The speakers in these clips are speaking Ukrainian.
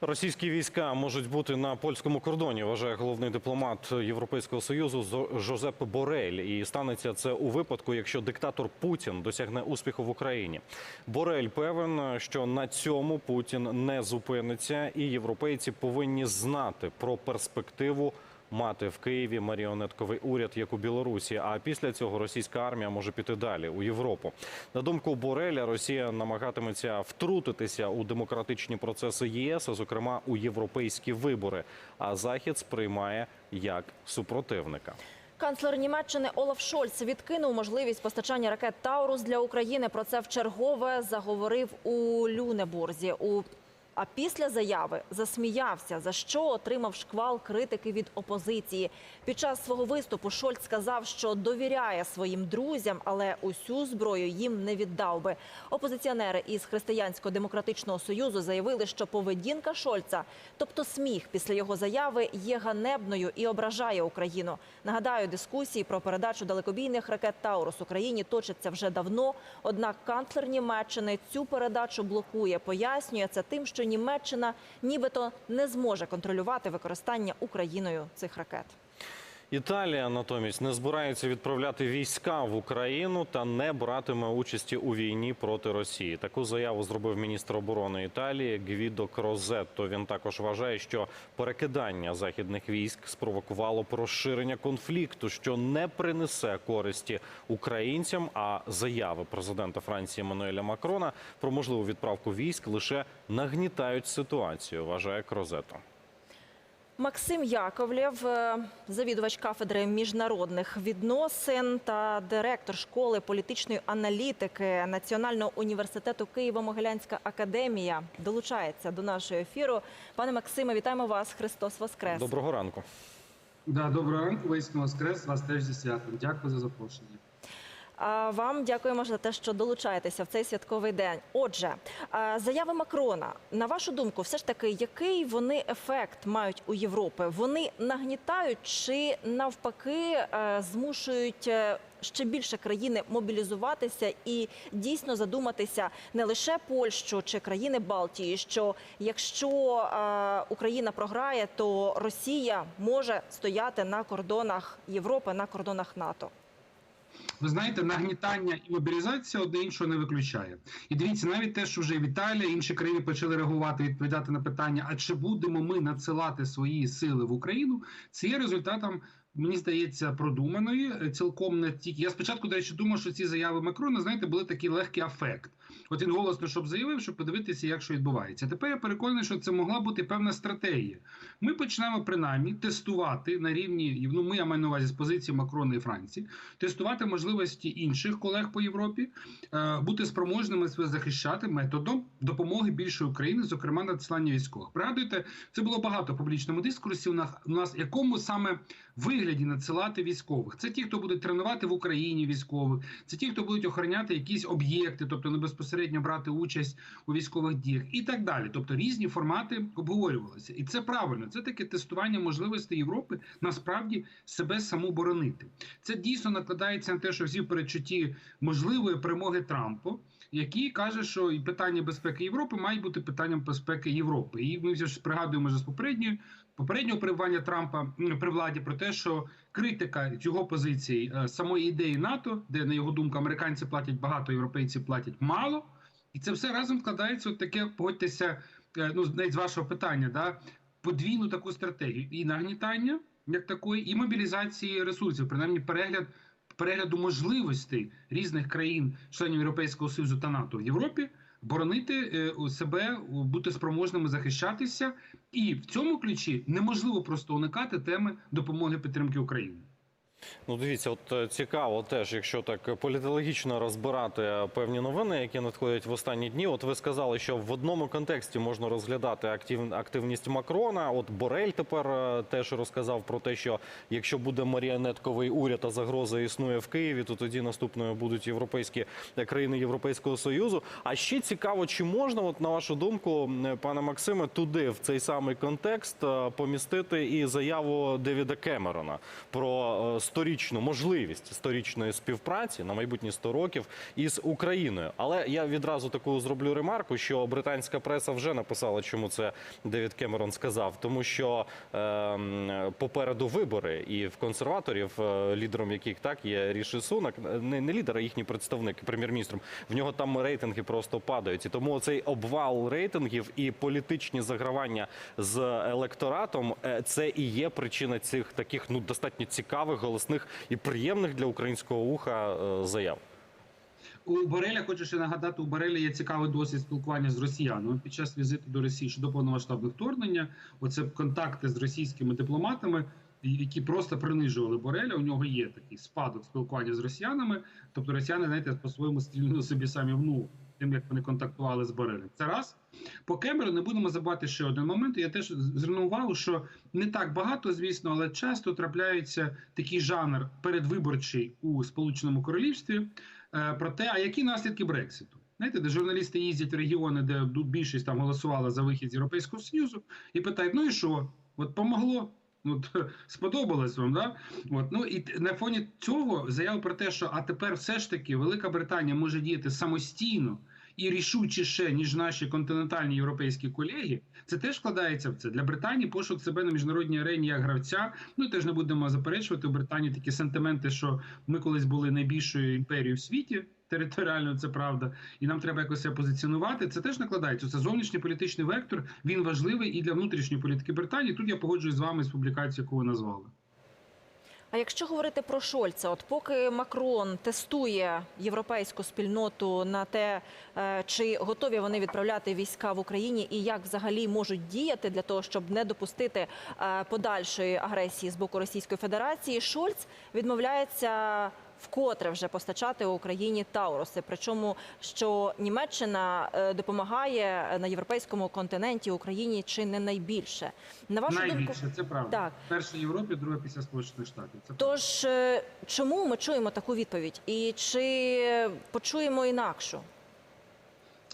Російські війська можуть бути на польському кордоні, вважає головний дипломат Європейського союзу Жозеп Борель. І станеться це у випадку, якщо диктатор Путін досягне успіху в Україні. Борель певен, що на цьому Путін не зупиниться, і європейці повинні знати про перспективу. Мати в Києві маріонетковий уряд, як у Білорусі. А після цього російська армія може піти далі у Європу. На думку Бореля, Росія намагатиметься втрутитися у демократичні процеси ЄС, а зокрема у європейські вибори. А Захід сприймає як супротивника. Канцлер Німеччини Олаф Шольц відкинув можливість постачання ракет Таурус для України. Про це вчергове заговорив у Люнебурзі. У а після заяви засміявся, за що отримав шквал критики від опозиції. Під час свого виступу Шольц сказав, що довіряє своїм друзям, але усю зброю їм не віддав би. Опозиціонери із Християнсько-демократичного союзу заявили, що поведінка Шольца, тобто сміх після його заяви, є ганебною і ображає Україну. Нагадаю, дискусії про передачу далекобійних ракет Таурус Україні точаться вже давно. Однак канцлер Німеччини цю передачу блокує. Пояснює це тим, що Німеччина нібито не зможе контролювати використання Україною цих ракет. Італія натомість не збирається відправляти війська в Україну та не братиме участі у війні проти Росії. Таку заяву зробив міністр оборони Італії Гвідо Крозетто. Він також вважає, що перекидання західних військ спровокувало розширення конфлікту, що не принесе користі українцям. А заяви президента Франції Еммануеля Макрона про можливу відправку військ лише нагнітають ситуацію. Вважає Крозетто. Максим Яковлєв, е, завідувач кафедри міжнародних відносин та директор школи політичної аналітики Національного університету Києво-Могилянська академія, долучається до нашого ефіру. Пане Максиме, вітаємо вас! Христос Воскрес! Доброго ранку. Да, доброго ранку, воїстину Воскрес, вас теж зі святом. Дякую за запрошення. Вам дякуємо за те, що долучаєтеся в цей святковий день. Отже, заяви Макрона, на вашу думку, все ж таки, який вони ефект мають у Європи? Вони нагнітають чи навпаки е, змушують е, ще більше країни мобілізуватися і дійсно задуматися не лише Польщу чи країни Балтії, що якщо е, Україна програє, то Росія може стояти на кордонах Європи, на кордонах НАТО. Ви знаєте, нагнітання і мобілізація одне іншого не виключає. І дивіться, навіть те, що вже в Італії, інші країни почали реагувати, відповідати на питання: а чи будемо ми надсилати свої сили в Україну? Це є результатом. Мені здається, продуманої е, цілком не тільки. Я спочатку, до речі, думав, що ці заяви Макрона, знаєте, були такий легкий афект. От він голосно щоб заявив, щоб подивитися, як що відбувається. Тепер я переконаний, що це могла бути певна стратегія. Ми почнемо принаймні тестувати на рівні, ну ми я маю на увазі з позиції Макрона і Франції, тестувати можливості інших колег по Європі, е, бути спроможними себе захищати методом допомоги більшої України, зокрема надсилання військових. Пригадуєте, це було багато публічному дискурсі. У нас у нас якому саме вигляді надсилати військових? Це ті, хто буде тренувати в Україні військових, це ті, хто будуть охороняти якісь об'єкти, тобто не безпосередньо брати участь у військових діях, і так далі. Тобто різні формати обговорювалися, і це правильно. Це таке тестування можливостей Європи насправді себе саму боронити. Це дійсно накладається на те, що всі в передчутті можливої перемоги Трампа, який каже, що і питання безпеки Європи мають бути питанням безпеки Європи. І ми вже ж пригадуємо вже з попередньої попереднього перебування Трампа при владі про те, що критика його позиції е, самої ідеї НАТО, де на його думку американці платять багато, європейці платять мало, і це все разом вкладається от таке, погодьтеся, е, ну навіть з вашого питання, да подвійну таку стратегію і нагнітання як такої, і мобілізації ресурсів, принаймні перегляд. Перегляду можливостей різних країн, членів Європейського Союзу та НАТО в Європі, боронити е, себе, бути спроможними захищатися, і в цьому ключі неможливо просто уникати теми допомоги підтримки України. Ну, дивіться, от е, цікаво теж, якщо так політологічно розбирати е, певні новини, які надходять в останні дні. От ви сказали, що в одному контексті можна розглядати актив, активність Макрона. От Борель тепер е, теж розказав про те, що якщо буде маріонетковий уряд, а загроза існує в Києві, то тоді наступною будуть європейські країни Європейського союзу. А ще цікаво, чи можна, от на вашу думку, пане Максиме, туди в цей самий контекст помістити і заяву Девіда Кемерона про сторічну можливість сторічної співпраці на майбутні 100 років із Україною. Але я відразу таку зроблю ремарку, що британська преса вже написала, чому це Девід Кемерон сказав, тому що е, попереду вибори, і в консерваторів, е, лідером яких так є Ріші Сунак, не, не лідер, а їхній представник, прем'єр-міністром. В нього там рейтинги просто падають. І тому цей обвал рейтингів і політичні загравання з електоратом е, це і є причина цих таких ну достатньо цікавих, голосних і приємних для українського уха е, заяв. У Бореля хочу ще нагадати, у Бореля є цікавий досвід спілкування з росіянами під час візиту до Росії щодо повномасштабного вторгнення. Оце контакти з російськими дипломатами, які просто принижували Бореля. У нього є такий спадок спілкування з росіянами. Тобто росіяни, знаєте, по-своєму стрільнули собі самі в ногу тим, як вони контактували з Борелем. Це раз. По Кемеру не будемо забувати ще один момент. Я теж звернув увагу, що не так багато, звісно, але часто трапляється такий жанр передвиборчий у Сполученому Королівстві. Е, про те, а які наслідки Брекситу. Знаєте, де журналісти їздять в регіони, де більшість там голосувала за вихід з Європейського Союзу, і питають: ну і що? От помогло? От сподобалось вам, да? От ну і на фоні цього заяв про те, що а тепер все ж таки Велика Британія може діяти самостійно і рішучіше, ніж наші континентальні європейські колеги. Це теж вкладається в це для Британії. Пошук себе на міжнародній арені як гравця. Ну теж не будемо заперечувати у Британії такі сентименти, що ми колись були найбільшою імперією в світі. Територіально це правда, і нам треба якось себе позиціонувати. Це теж накладається. Це зовнішній політичний вектор. Він важливий і для внутрішньої політики Британії. Тут я погоджуюсь з вами з публікацією, яку ви назвали. А якщо говорити про Шольца, от поки Макрон тестує європейську спільноту на те, е, чи готові вони відправляти війська в Україні, і як взагалі можуть діяти для того, щоб не допустити е, подальшої агресії з боку Російської Федерації, Шольц відмовляється вкотре вже постачати Україні Тауруси. Причому що Німеччина е, допомагає на європейському континенті Україні чи не найбільше. На вашу думку, Найбільше це правда. Так. Перша в Європі, друга після Сполучених Штатів. Це Тож е, чому ми чуємо таку відповідь? І чи почуємо інакшу?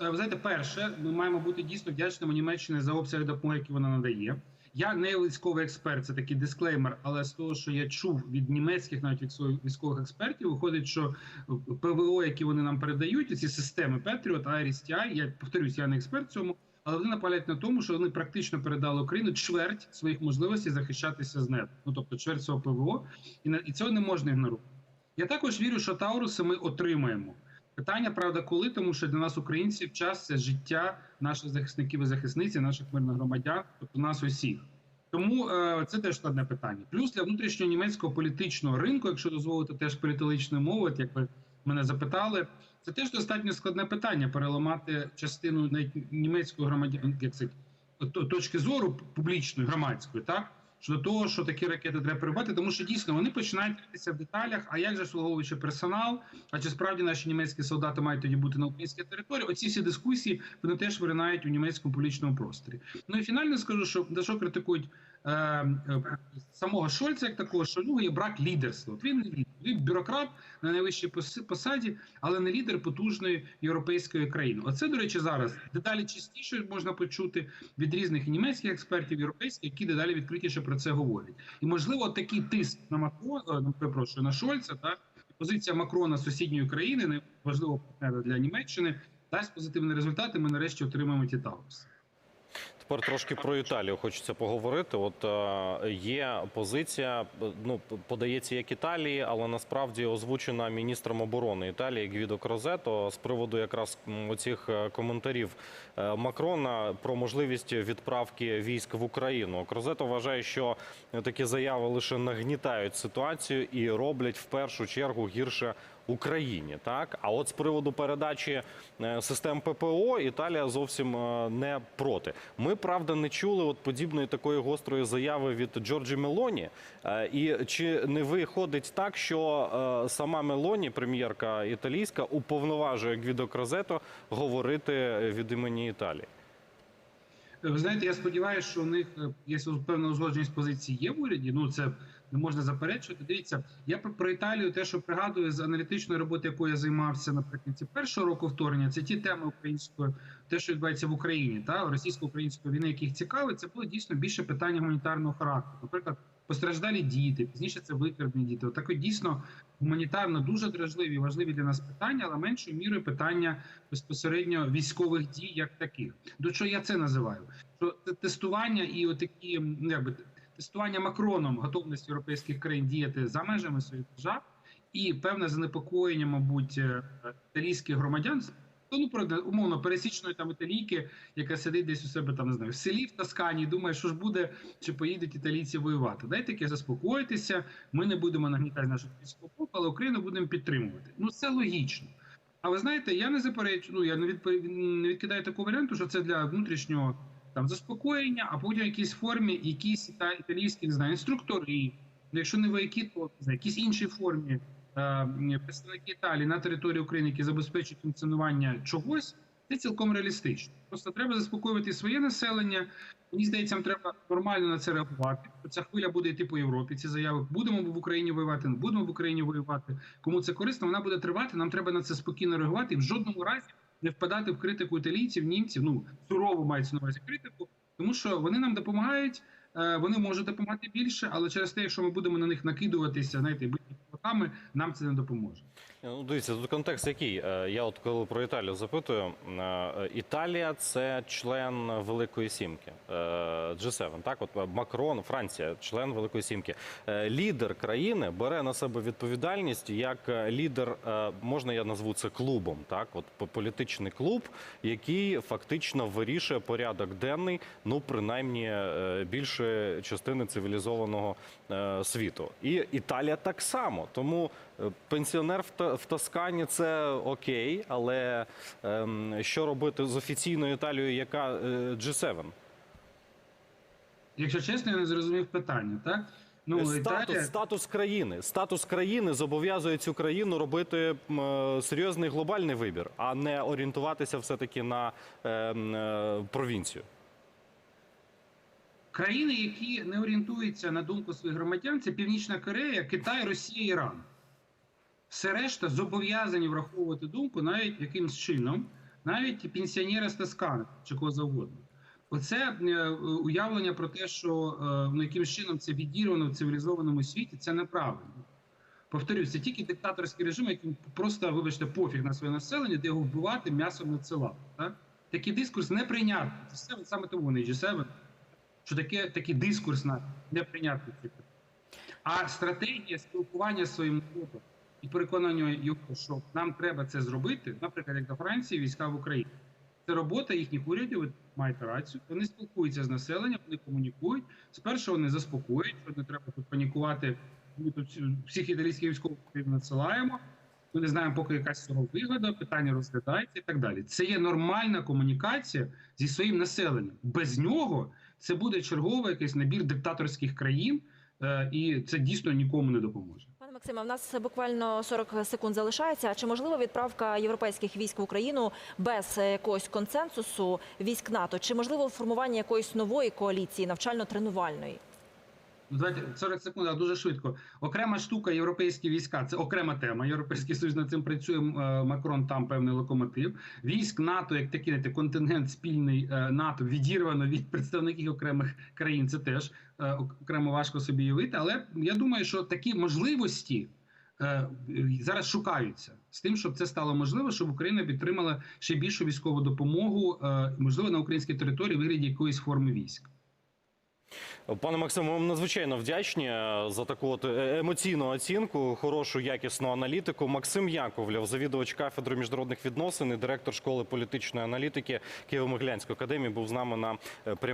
Е, Ви знаєте, перше, ми маємо бути дійсно вдячними Німеччині за обсяги допомоги, які вона надає. Я не військовий експерт, це такий дисклеймер, але з того, що я чув від німецьких, навіть від військових експертів, виходить, що ПВО, які вони нам передають, ці системи Iris TI, я повторюсь, я не експерт в цьому, але вони наполягають на тому, що вони практично передали Україну чверть своїх можливостей захищатися з НЕТ, ну тобто чверть свого ПВО, і на і цього не можна ігнорувати. Я також вірю, що Тауруси ми отримаємо. Питання, правда, коли, тому що для нас, українців, час це життя наших захисників і захисниць, наших мирних громадян, тобто нас усіх. Тому е, це теж складне питання. Плюс для внутрішнього німецького політичного ринку, якщо дозволити теж політичною мовою, як ви мене запитали, це теж достатньо складне питання переламати частину навіть німецької громадян, як це точки зору публічної громадської, так щодо того, що такі ракети треба прибати, тому що дійсно вони починають гратися в деталях. А як же слуговуючи персонал? А чи справді наші німецькі солдати мають тоді бути на українській території? Оці всі дискусії вони теж виринають у німецькому публічному просторі. Ну і фінально скажу, що за що критикують самого Шольца, як такого, що нього є брак лідерства. От він він бюрократ на найвищій посаді, але не лідер потужної європейської країни. Оце, до речі, зараз дедалі частіше можна почути від різних німецьких експертів, європейських, які дедалі відкритіше про це говорять. І можливо, такий тиск на Макрона, е, ну, перепрошую, на Шольца, так позиція Макрона сусідньої країни, важливо партнера для Німеччини, дасть позитивні результати. Ми нарешті отримаємо ті Тауруси. Тепер трошки про Італію хочеться поговорити. От е, є позиція, е, ну подається як Італії, але насправді озвучена міністром оборони Італії Гвідо Крозето з приводу якраз оцих е, коментарів е, Макрона про можливість відправки військ в Україну. Крозето вважає, що такі заяви лише нагнітають ситуацію і роблять в першу чергу гірше Україні. Так, а от з приводу передачі е, систем ППО Італія зовсім е, не проти. Ми правда не чули от подібної такої гострої заяви від Джорджі Мелоні. Е, І чи не виходить так, що сама Мелоні, прем'єрка італійська, уповноважує Гвідо Крозето говорити від імені Італії? Ви знаєте, я сподіваюся, що у них є певна узгодженість позиції є в уряді. Ну це не можна заперечувати. Дивіться, я про, Італію, те, що пригадую з аналітичної роботи, якою я займався наприкінці першого року вторгнення, це ті теми української, те, що відбувається в Україні, та російсько-української війни, яких цікавить, це було дійсно більше питання гуманітарного характеру. Наприклад, постраждалі діти, пізніше це викрадені діти. Отак от дійсно гуманітарно дуже дражливі, важливі для нас питання, але меншою мірою питання безпосередньо військових дій як таких. До чого я це називаю? Що це тестування і отакі ну, якби тестування Макроном готовності європейських країн діяти за межами своїх держав, і певне занепокоєння, мабуть, е, італійських громадян. Ну, правда, умовно, пересічної там італійки, яка сидить десь у себе там не знаю, в селі в Тоскані, думає, що ж буде, чи поїдуть італійці воювати. Дайте таке заспокоїтеся. Ми не будемо нагнітати нашу військову, але Україну будемо підтримувати. Ну це логічно. А ви знаєте, я не заперечую, ну я не відпо- не відкидаю такого варіанту, що це для внутрішнього там заспокоєння, а потім в якійсь формі якісь іта- італійські не знаю, інструктори, ну, якщо не вояки, то знаю, якісь іншій формі е, представники Італії на території України, які забезпечують функціонування чогось, це цілком реалістично. Просто треба заспокоювати своє населення. Мені здається, треба нормально на це реагувати. Ця хвиля буде йти по Європі. Ці заяви будемо в Україні воювати, не будемо в Україні воювати. Кому це корисно, вона буде тривати. Нам треба на це спокійно реагувати і в жодному разі не впадати в критику італійців, німців. Ну сурово мається на увазі критику, тому що вони нам допомагають. е, Вони можуть допомагати більше, але через те, якщо ми будемо на них накидуватися, знаєте, бити кулаками, нам це не допоможе. Ну, дивіться, тут контекст який. Е, Я от коли про Італію запитую, е, Італія це член Великої Сімки, е, G7, так? От Макрон, Франція, член Великої Сімки. Лідер країни бере на себе відповідальність як лідер, можна я назву це клубом, так? От політичний клуб, який фактично вирішує порядок денний, ну принаймні більше частини цивілізованого світу. І Італія так само. Тому е, пенсіонер в, Тоскані це окей, але ем, що робити з офіційною Італією, яка е, G7? Якщо чесно, я не зрозумів питання, так? Ну, статус, Італія, статус країни. Статус країни зобов'язує цю країну робити е, серйозний глобальний вибір, а не орієнтуватися все-таки на ем, е, провінцію. Країни, які не орієнтуються на думку своїх громадян, це Північна Корея, Китай, Росія, Іран. Все решта зобов'язані враховувати думку навіть якимсь чином, навіть і пенсіонера з Тоскани чи кого завгодно. Оце е, уявлення про те, що е, ну, якимсь чином це відірвано в цивілізованому світі, це неправильно. Повторюю, це тільки диктаторський режим, яким просто, вибачте, пофіг на своє населення, де його вбивати, м'ясом надсилати. Так? Такий дискурс неприйнятний. Це саме тому не G7, що таке, такий дискурс на неприйнятний. А стратегія спілкування з своїм народом і переконання його, що нам треба це зробити, наприклад, як до Франції, війська в Україні. Це робота їхніх урядів, ви маєте рацію. Вони спілкуються з населенням, вони комунікують. Спершу вони заспокоюють, що не треба тут панікувати. Ми тут всіх італійських військових надсилаємо. Ми не знаємо, поки якась цього вигода, питання розглядається і так далі. Це є нормальна комунікація зі своїм населенням. Без нього це буде черговий якийсь набір диктаторських країн, е, і це дійсно нікому не допоможе. Пане Максиме, в нас буквально 40 секунд залишається. Чи можлива відправка європейських військ в Україну без е, якогось консенсусу військ НАТО? Чи можливо формування якоїсь нової коаліції навчально-тренувальної? Ну, Давайте 40 секунд, а дуже швидко. Окрема штука європейські війська це окрема тема. Європейський союз над цим працює. Е, Макрон там певний локомотив. Військ НАТО, як знаєте, контингент спільний е, НАТО, відірвано від представників окремих країн. Це теж е, окремо важко собі уявити. Але я думаю, що такі можливості. Зараз шукаються з тим, щоб це стало можливо, щоб Україна підтримала ще більшу військову допомогу, можливо, на українській території вигляді якоїсь форми військ. Пане Максиму, вам надзвичайно вдячні е, за таку от е, емоційну оцінку, хорошу якісну аналітику. Максим Яковлєв, завідувач кафедри міжнародних відносин і директор школи політичної аналітики Києво-Могилянської академії, був з нами на е, прямому.